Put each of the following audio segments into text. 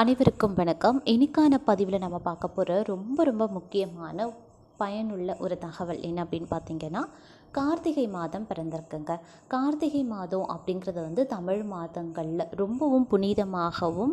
அனைவருக்கும் வணக்கம். இன்னைக்கான பதிவில் நம்ம பார்க்க போகிற ரொம்ப ரொம்ப முக்கியமான பயனுள்ள ஒரு தகவல் என்ன அப்படின்னு பார்த்தீங்கன்னா கார்த்திகை மாதம் பிறந்திருக்குங்க. கார்த்திகை மாதம் அப்படிங்கிறது வந்து தமிழ் மாதங்களில் ரொம்பவும் புனிதமாகவும்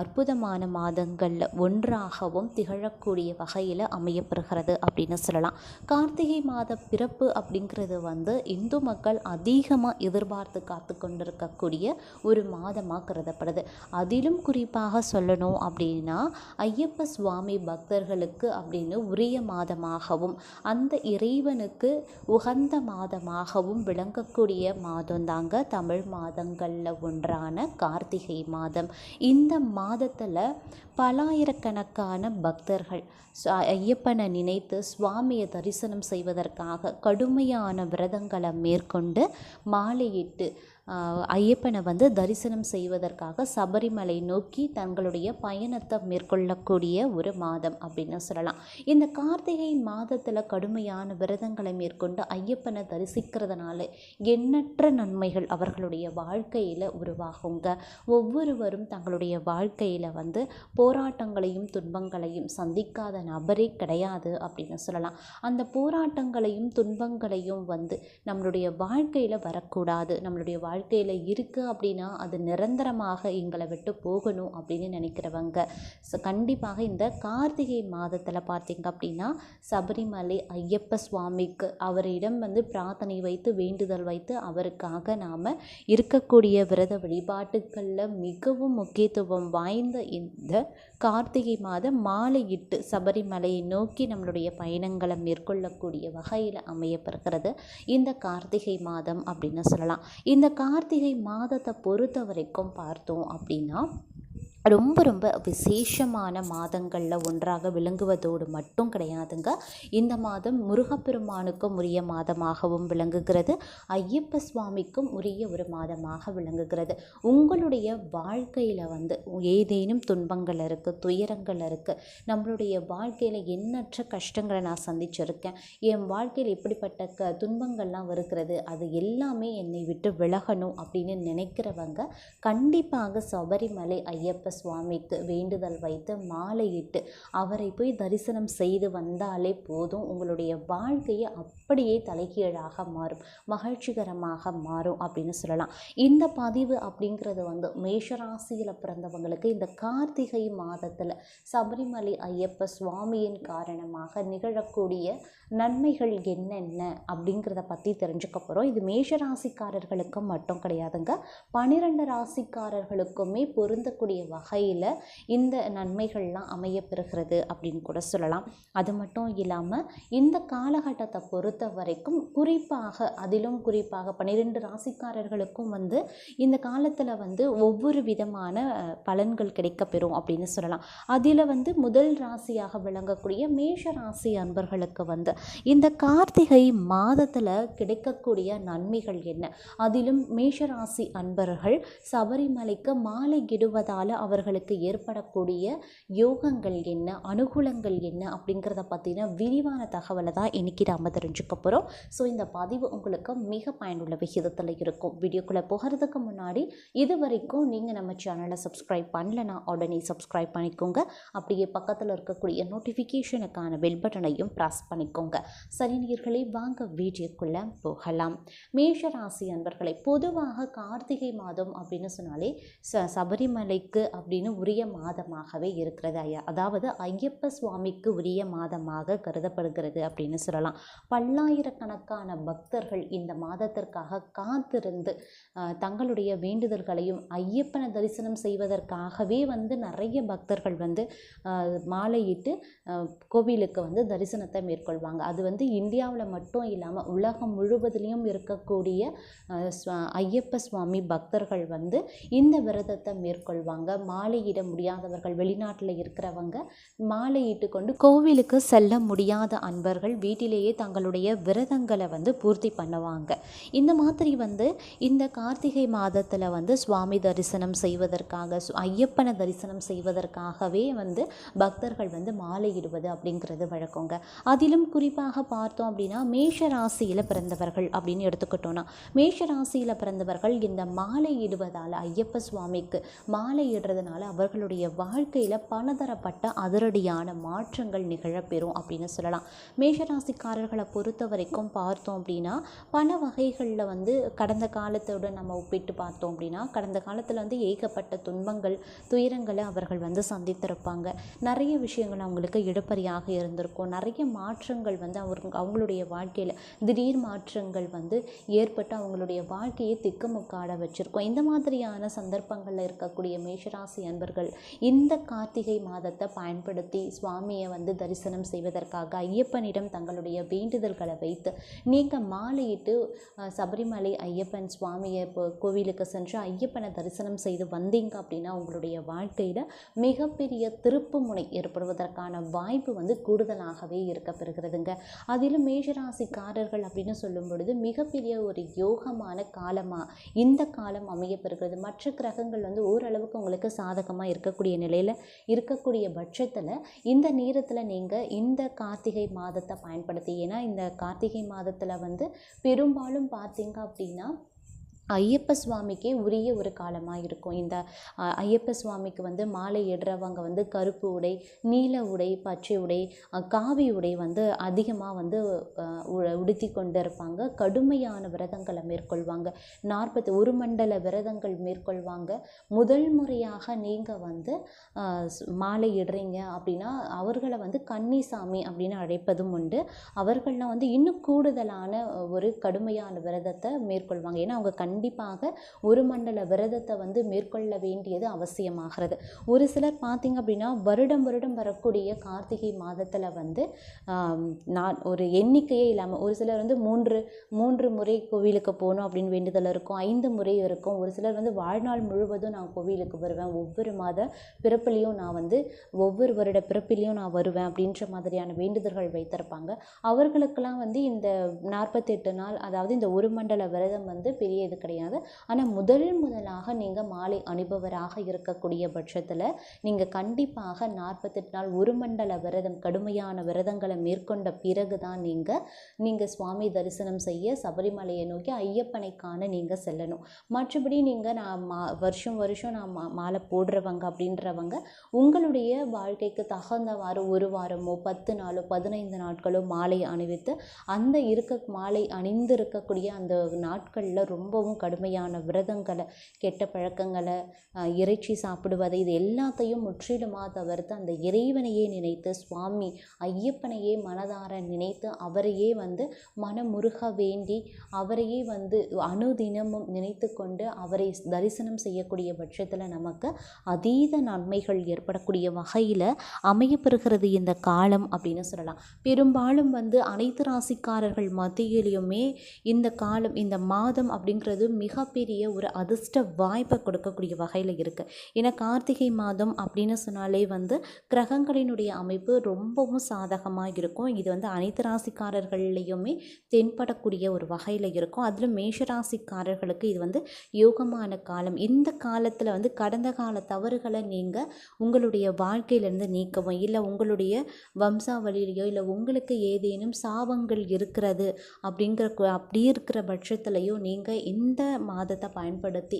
அற்புதமான மாதங்களில் ஒன்றாகவும் திகழக்கூடிய வகையில் அமையப்பெறுகிறது அப்படின்னு சொல்லலாம். கார்த்திகை மாத பிறப்பு அப்படிங்கிறது வந்து இந்து மக்கள் அதிகமாக எதிர்பார்த்து காத்து கொண்டிருக்கக்கூடிய ஒரு மாதமாக கருதப்படுது. அதிலும் குறிப்பாக சொல்லணும் அப்படின்னா ஐயப்ப சுவாமி பக்தர்களுக்கு அப்படின்னு உரிய மாதமாகவும் அந்த இறைவனுக்கு உகந்த மாதமாகவும் விளங்கக்கூடிய மாதம்தாங்க தமிழ் மாதங்களில் ஒன்றான கார்த்திகை மாதம். இந்த மாதத்தில் பலாயிரக்கணக்கான பக்தர்கள் ஐயப்பனை நினைத்து சுவாமியை தரிசனம் செய்வதற்காக கடுமையான விரதங்களை மேற்கொண்டு மாலையிட்டு ஐயப்பனை வந்து தரிசனம் செய்வதற்காக சபரிமலை நோக்கி தங்களுடைய பயணத்தை மேற்கொள்ளக்கூடிய ஒரு மாதம் அப்படின்னு சொல்லலாம். இந்த கார்த்திகை மாதத்தில் கடுமையான விரதங்களை மேற்கொண்டு ஐயப்பனை தரிசிக்கிறதுனால எண்ணற்ற நன்மைகள் அவர்களுடைய வாழ்க்கையில் உருவாகுங்க. ஒவ்வொருவரும் தங்களுடைய வாழ்க்கையில் வந்து போராட்டங்களையும் துன்பங்களையும் சந்திக்காத நபரே கிடையாது அப்படின்னு சொல்லலாம். அந்த போராட்டங்களையும் துன்பங்களையும் வந்து நம்மளுடைய வாழ்க்கையில் வரக்கூடாது. நம்மளுடைய வாழ்க்கையில் இருக்குது அப்படின்னா அது நிரந்தரமாக எங்களை விட்டு போகணும் அப்படின்னு நினைக்கிறவங்க. ஸோ கண்டிப்பாக இந்த கார்த்திகை மாதத்தில் பார்த்திங்க அப்படின்னா சபரிமலை ஐயப்ப சுவாமிக்கு அவரிடம் வந்து பிரார்த்தனை வைத்து வேண்டுதல் வைத்து அவருக்காக நாம் இருக்கக்கூடிய விரத வழிபாட்டுகளில் மிகவும் முக்கியத்துவம் வாய்ந்த இந்த கார்த்திகை மாதம் மாலையிட்டு சபரிமலையை நோக்கி நம்மளுடைய பயணங்களை மேற்கொள்ளக்கூடிய வகையில் அமையப்பெறுகிறது இந்த கார்த்திகை மாதம் அப்படின்னு சொல்லலாம். இந்த கார்த்திகை மாதத்தை பொறுத்த வரைக்கும் பார்த்தோம் அப்படின்னா ரொம்ப ரொம்ப விசேஷமான மாதங்களில் ஒன்றாக விளங்குவதோடு மட்டும் கிடையாதுங்க. இந்த மாதம் முருகப்பெருமானுக்கும் உரிய மாதமாகவும் விளங்குகிறது. ஐயப்ப சுவாமிக்கும் உரிய ஒரு மாதமாக விளங்குகிறது. உங்களுடைய வாழ்க்கையில் வந்து ஏதேனும் துன்பங்கள் இருக்குது துயரங்கள் இருக்குது நம்மளுடைய வாழ்க்கையில் எண்ணற்ற கஷ்டங்களை நான் சந்திச்சிருக்கேன். என் வாழ்க்கையில் இப்படிப்பட்ட க துன்பங்கள்லாம் வருகிறது அது எல்லாமே என்னை விட்டு விலகணும் அப்படின்னு நினைக்கிறவங்க கண்டிப்பாக சபரிமலை ஐயப்ப சுவாமிக்கு வேண்டுதல் வைத்து மாலையிட்டு அவரை போய் தரிசனம் செய்து வந்தாலே போதும். உங்களுடைய வாழ்க்கையை அப்படியே தலைகீழாக மாறும். மகிழ்ச்சிகரமாக மாறும் அப்படின்னு சொல்லலாம். இந்த பதிவு அப்படிங்கிறது வந்து மேஷராசியில் பிறந்தவங்களுக்கு இந்த கார்த்திகை மாதத்தில் சபரிமலை ஐயப்ப சுவாமியின் காரணமாக நிகழக்கூடிய நன்மைகள் என்னென்ன அப்படிங்கிறத பற்றி தெரிஞ்சுக்க போகிறோம் இது மேஷராசிக்காரர்களுக்கும் மட்டும் கிடையாதுங்க. பனிரெண்டு ராசிக்காரர்களுக்குமே பொருந்தக்கூடிய வகையில் இந்த நன்மைகள்லாம் அமையப்பெறுகிறது அப்படின்னு கூட சொல்லலாம். அது மட்டும் இல்லாமல் இந்த காலகட்டத்தை பொறுத்த வரைக்கும் குறிப்பாக அதிலும் குறிப்பாக பன்னிரெண்டு ராசிக்காரர்களுக்கும் வந்து இந்த காலத்தில் வந்து ஒவ்வொரு விதமான பலன்கள் கிடைக்கப்பெறும் அப்படின்னு சொல்லலாம். அதில் வந்து முதல் ராசியாக விளங்கக்கூடிய மேஷ ராசி அன்பர்களுக்கு வந்து இந்த கார்த்திகை மாதத்தில் கிடைக்கக்கூடிய நன்மைகள் என்ன? அதிலும் மேஷராசி அன்பர்கள் சபரிமலைக்கு மாலை இடுவதால் அவர்களுக்கு ஏற்படக்கூடிய யோகங்கள் என்ன அனுகூலங்கள் என்ன அப்படிங்கிறத பற்றின விரிவான தகவலை தான் இன்றைக்கி நாம் தெரிஞ்சுக்க போகிறோம் ஸோ இந்த பதிவு உங்களுக்கு மிக பயனுள்ள விகிதத்தில் இருக்கும். வீடியோக்குள்ளே போகிறதுக்கு முன்னாடி இது வரைக்கும் நீங்கள் நம்ம சேனலை சப்ஸ்கிரைப் பண்ணலனா உடனே சப்ஸ்கிரைப் பண்ணிக்கோங்க. அப்படியே பக்கத்தில் இருக்கக்கூடிய நோட்டிஃபிகேஷனுக்கான பெல் பட்டனையும் ப்ரெஸ் பண்ணிக்கோங்க. சரி நீர்களை வாங்க வீடியோக்குள்ளே போகலாம். மேஷ ராசி அன்பர்களை பொதுவாக கார்த்திகை மாதம் அப்படின்னு சொன்னாலே ச சபரிமலைக்கு அப்படின்னு உரிய மாதமாகவே இருக்கிறது ஐயா. அதாவது ஐயப்ப சுவாமிக்கு உரிய மாதமாக கருதப்படுகிறது அப்படின்னு சொல்லலாம். பல்லாயிரக்கணக்கான பக்தர்கள் இந்த மாதத்திற்காக காத்திருந்து தங்களுடைய வேண்டுதல்களையும் ஐயப்பனை தரிசனம் செய்வதற்காகவே வந்து நிறைய பக்தர்கள் வந்து மாலையிட்டு கோவிலுக்கு வந்து தரிசனத்தை மேற்கொள்வாங்க. அது வந்து இந்தியாவில் மட்டும் இல்லாமல் உலகம் முழுவதிலையும் இருக்கக்கூடிய ஐயப்ப சுவாமி பக்தர்கள் வந்து இந்த விரதத்தை மேற்கொள்வாங்க. மாலையிட முடியாதவர்கள் வெளிநாட்டில் இருக்கிறவங்க மாலையிட்டு கொண்டு கோவிலுக்கு செல்ல முடியாத அன்பர்கள் வீட்டிலேயே தங்களுடைய விரதங்களை வந்து பூர்த்தி பண்ணுவாங்க. இந்த மாதிரி வந்து இந்த கார்த்திகை மாதத்தில் வந்து சுவாமி தரிசனம் செய்வதற்காக ஐயப்பனை தரிசனம் செய்வதற்காகவே வந்து பக்தர்கள் வந்து மாலையிடுவது அப்படிங்கிறது வழக்கங்க. அதிலும் குறிப்பாக பார்த்தோம் அப்படின்னா மேஷ ராசியில் பிறந்தவர்கள் அப்படின்னு எடுத்துக்கிட்டோன்னா மேஷ ராசியில் பிறந்தவர்கள் இந்த மாலையிடுவதால் ஐயப்ப சுவாமிக்கு மாலையிடுற இருக்கிறதுனால அவர்களுடைய வாழ்க்கையில் பலதரப்பட்ட அதிரடியான மாற்றங்கள் நிகழப்பெறும் அப்படின்னு சொல்லலாம். மேஷராசிக்காரர்களை பொறுத்த வரைக்கும் பார்த்தோம் அப்படின்னா பல வகைகளில் வந்து கடந்த காலத்தோட நம்ம ஒப்பிட்டு பார்த்தோம் அப்படின்னா கடந்த காலத்தில் வந்து ஏகப்பட்ட துன்பங்கள் துயரங்களை அவர்கள் வந்து சந்தித்திருப்பாங்க. நிறைய விஷயங்கள் அவங்களுக்கு இழுபறியாக இருந்திருக்கும். நிறைய மாற்றங்கள் வந்து அவர் அவங்களுடைய வாழ்க்கையில் திடீர் மாற்றங்கள் வந்து ஏற்பட்டு அவங்களுடைய வாழ்க்கையை திக்குமுக்காட வச்சுருக்கோம். இந்த மாதிரியான சந்தர்ப்பங்களில் இருக்கக்கூடிய ராசி அன்பர்கள் இந்த கார்த்திகை மாதத்தை பயன்படுத்தி சுவாமியை வந்து தரிசனம் செய்வதற்காக ஐயப்பனிடம் தங்களுடைய வேண்டுதல்களை வைத்து நீங்கள் மாலையிட்டு சபரிமலை ஐயப்பன் சுவாமியை இப்போ கோவிலுக்கு சென்று ஐயப்பனை தரிசனம் செய்து வந்தீங்க அப்படின்னா உங்களுடைய வாழ்க்கையில் மிகப்பெரிய திருப்பு முனை ஏற்படுவதற்கான வாய்ப்பு வந்து கூடுதலாகவே இருக்க பெறுகிறதுங்க. அதிலும் மேஷராசிக்காரர்கள் அப்படின்னு சொல்லும் பொழுது மிகப்பெரிய ஒரு யோகமான காலமாக இந்த காலம் அமைய பெறுகிறது. மற்ற கிரகங்கள் வந்து ஓரளவுக்கு உங்களுக்கு சாதகமாக இருக்கக்கூடிய நிலையில் இருக்கக்கூடிய பட்சத்தில் இந்த நேரத்தில் நீங்கள் இந்த கார்த்திகை மாதத்தை பயன்படுத்தி ஏன்னா இந்த கார்த்திகை மாதத்தில் வந்து பெரும்பாலும் பார்த்தீங்க அப்படின்னா ஐயப்ப சுவாமிக்கே உரிய ஒரு காலமாக இருக்கும். இந்த ஐயப்ப சுவாமிக்கு வந்து மாலை இடுறவங்க வந்து கருப்பு உடை நீல உடை பச்சை உடை காவி உடை வந்து அதிகமாக வந்து உ- உடுத்தி கொண்டு இருப்பாங்க. கடுமையான விரதங்களை மேற்கொள்வாங்க. நாற்பத்தி ஒரு மண்டல விரதங்கள் மேற்கொள்வாங்க. முதல் முறையாக நீங்கள் வந்து மாலை இடுறீங்க அப்படின்னா அவர்களை வந்து கன்னிசாமி அப்படின்னு அழைப்பதும் உண்டு. அவர்கள்லாம் வந்து இன்னும் கூடுதலான ஒரு கடுமையான விரதத்தை மேற்கொள்வாங்க. ஏன்னா அவங்க கண் கண்டிப்பாக ஒரு மண்டல விரதத்தை வந்து மேற்கொள்ள வேண்டியது அவசியமாகிறது. ஒரு சிலர் பார்த்திங்க அப்படின்னா வருடம் வருடம் வரக்கூடிய கார்த்திகை மாதத்தில் வந்து நான் ஒரு எண்ணிக்கையே இல்லாமல் ஒரு சிலர் வந்து மூன்று மூன்று முறை கோவிலுக்கு போகணும் அப்படின்னு வேண்டுதல் இருக்கும் ஐந்து முறை இருக்கும். ஒரு சிலர் வந்து வாழ்நாள் முழுவதும் நான் கோவிலுக்கு வருவேன். ஒவ்வொரு மாத பிறப்புலேயும் நான் வந்து ஒவ்வொரு வருட பிறப்பிலையும் நான் வருவேன் அப்படின்ற மாதிரியான வேண்டுதல்கள் வைத்திருப்பாங்க. அவர்களுக்கெல்லாம் வந்து இந்த நாற்பத்தெட்டு நாள் அதாவது இந்த ஒரு மண்டல விரதம் வந்து பெரிய இது கிடையாது. ஆனால் முதல் முதலாக நீங்கள் மாலை அணிபவராக இருக்கக்கூடிய பட்சத்தில் நீங்கள் கண்டிப்பாக நாற்பத்தெட்டு நாள் ஒரு மண்டல விரதம் கடுமையான விரதங்களை மேற்கொண்ட பிறகு தான் நீங்கள் நீங்கள் சுவாமி தரிசனம் செய்ய சபரிமலையை நோக்கி ஐயப்பனை காண நீங்கள் செல்லணும். மற்றபடி நீங்கள் நான் மா வருஷம் வருஷம் நான் மா மாலை போடுறவங்க அப்படின்றவங்க உங்களுடைய வாழ்க்கைக்கு தகுந்தவாறு ஒரு வாரமோ பத்து நாளோ பதினைந்து நாட்களோ மாலை அணிவித்து அந்த இருக்க மாலை அணிந்து இருக்கக்கூடிய அந்த நாட்களில் ரொம்பவும் கடுமையான விரதங்களை கெட்ட பழக்கங்களை இறைச்சி சாப்பிடுவதை இது எல்லாத்தையும் முற்றிலுமாக தவிர்த்து அந்த இறைவனையே நினைத்து சுவாமி ஐயப்பனையே மனதார நினைத்து அவரையே வந்து மனமுருக வேண்டி அவரையே வந்து அனுதினமும் நினைத்து கொண்டு அவரை தரிசனம் செய்யக்கூடிய பட்சத்தில் நமக்கு அதீத நன்மைகள் ஏற்படக்கூடிய வகையில் அமையப்பெறுகிறது இந்த காலம் அப்படின்னு சொல்லலாம். பெரும்பாலும் வந்து அனைத்து ராசிக்காரர்கள் மத்தியிலையுமே இந்த காலம் இந்த மாதம் அப்படிங்கிறது மிகப்பெரிய ஒரு அதிர்ஷ்ட வாய்ப்பை கொடுக்கக்கூடிய வகையில் இருக்குது ஏன்னா கார்த்திகை மாதம் அப்படின்னு சொன்னாலே வந்து கிரகங்களினுடைய அமைப்பு ரொம்பவும் சாதகமாக இருக்கும். இது வந்து அனைத்து ராசிக்காரர்கள்லேயுமே தென்படக்கூடிய ஒரு வகையில் இருக்கும். அதில் மேஷராசிக்காரர்களுக்கு இது வந்து யோகமான காலம். இந்த காலத்தில் வந்து கடந்த கால தவறுகளை நீங்கள் உங்களுடைய வாழ்க்கையிலேருந்து நீக்கவும் இல்லை உங்களுடைய வம்சாவளியிலையோ இல்லை உங்களுக்கு ஏதேனும் சாபங்கள் இருக்கிறது அப்படிங்கிற அப்படி இருக்கிற பட்சத்துலையோ நீங்கள் இந்த மாதத்தை பயன்படுத்தி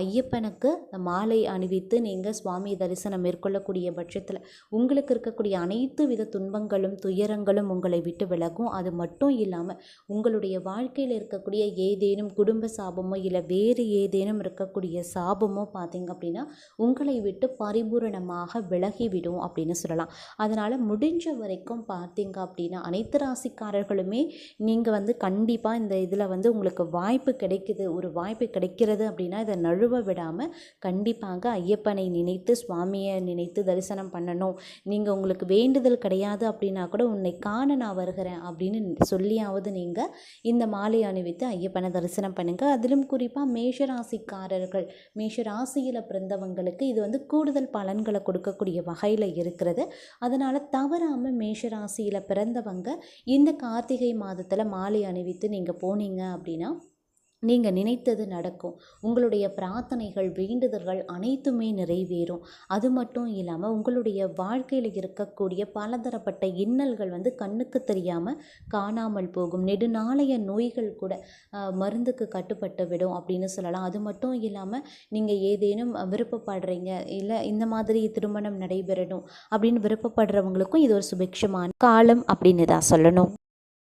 ஐயப்பனுக்கு மாலை அணிவித்து நீங்கள் சுவாமி தரிசனம் மேற்கொள்ளக்கூடிய பட்சத்தில் உங்களுக்கு இருக்கக்கூடிய அனைத்து வித துன்பங்களும் துயரங்களும் உங்களை விட்டு விலகும். அது மட்டும் இல்லாமல் உங்களுடைய வாழ்க்கையில் இருக்கக்கூடிய ஏதேனும் குடும்ப சாபமோ இல்லை வேறு ஏதேனும் இருக்கக்கூடிய சாபமோ பார்த்தீங்க அப்படின்னா உங்களை விட்டு பரிபூரணமாக விலகிவிடும் அப்படின்னு சொல்லலாம். அதனால் முடிஞ்ச வரைக்கும் பார்த்தீங்க அப்படின்னா அனைத்து ராசிக்காரர்களுமே நீங்கள் வந்து கண்டிப்பாக இந்த இதில் வந்து உங்களுக்கு வாய்ப்பு கிடைக்குது. இது ஒரு வாய்ப்பு கிடைக்கிறது அப்படின்னா இதை நழுவ விடாமல் கண்டிப்பாக ஐயப்பனை நினைத்து சுவாமியை நினைத்து தரிசனம் பண்ணணும். நீங்கள் உங்களுக்கு வேண்டுதல் கிடையாது அப்படின்னா கூட உன்னை காண நான் வருகிறேன் அப்படின்னு சொல்லியாவது நீங்கள் இந்த மாலை அணிவித்து ஐயப்பனை தரிசனம் பண்ணுங்கள் அதிலும் குறிப்பாக மேஷராசிக்காரர்கள் மேஷராசியில் பிறந்தவங்களுக்கு இது வந்து கூடுதல் பலன்களை கொடுக்கக்கூடிய வகையில் இருக்கிறது. அதனால் தவறாமல் மேஷராசியில் பிறந்தவங்க இந்த கார்த்திகை மாதத்தில் மாலை அணிவித்து நீங்கள் போனீங்க அப்படின்னா நீங்கள் நினைத்தது நடக்கும். உங்களுடைய பிரார்த்தனைகள் வேண்டுதல்கள் அனைத்துமே நிறைவேறும். அது மட்டும் இல்லாமல் உங்களுடைய வாழ்க்கையில் இருக்கக்கூடிய பலதரப்பட்ட இன்னல்கள் வந்து கண்ணுக்கு தெரியாமல் காணாமல் போகும். நெடுநாளைய நோய்கள் கூட மருந்துக்கு கட்டுப்பட்டு விடும் அப்படின்னு சொல்லலாம். அது மட்டும் இல்லாமல் நீங்கள் ஏதேனும் விருப்பப்படுறீங்க இல்லை இந்த மாதிரி திருமணம் நடைபெறணும் அப்படின்னு விருப்பப்படுறவங்களுக்கும் இது ஒரு சுபிக்ஷமான காலம் அப்படின்னு தான் சொல்லணும்.